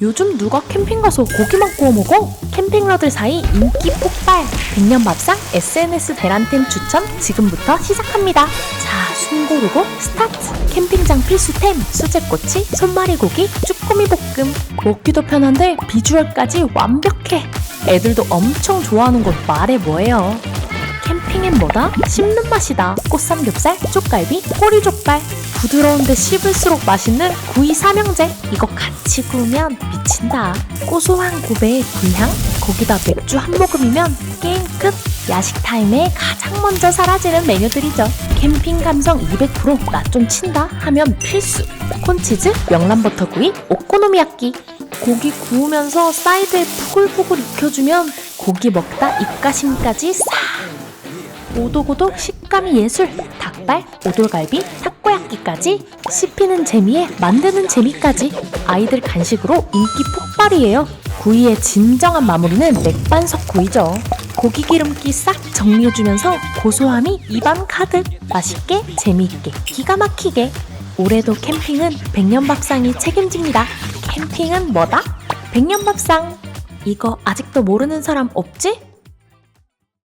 요즘 누가 캠핑 가서 고기만 구워 먹어? 캠핑러들 사이 인기 폭발! 백년밥상 SNS 대란템 추천 지금부터 시작합니다. 자, 숨 고르고 스타트! 캠핑장 필수템, 수제꼬치, 손마리 고기, 쭈꾸미 볶음. 먹기도 편한데 비주얼까지 완벽해. 애들도 엄청 좋아하는 건 말해 뭐예요. 캠핑엔 뭐다? 씹는 맛이다. 꽃삼겹살, 쪽갈비, 꼬리족발. 부드러운데 씹을수록 맛있는 구이 삼형제. 이거 같이 구우면 미친다. 고소한 고배의 불향? 거기다 맥주 한 모금이면 게임 끝. 야식 타임에 가장 먼저 사라지는 메뉴들이죠. 캠핑 감성 200%나 좀 친다 하면 필수. 콘치즈, 명란버터구이, 오코노미야끼. 고기 구우면서 사이드에 푸글푸글 익혀주면 고기 먹다 입가심까지 싹. 오독오독 식감이 예술 닭발, 오돌갈비, 타코야끼까지 씹히는 재미에 만드는 재미까지 아이들 간식으로 인기 폭발이에요. 구이의 진정한 마무리는 맥반석 구이죠. 고기 기름기 싹 정리해주면서 고소함이 입안 가득. 맛있게 재미있게 기가 막히게. 올해도 캠핑은 백년밥상이 책임집니다. 캠핑은 뭐다? 백년밥상. 이거 아직도 모르는 사람 없지?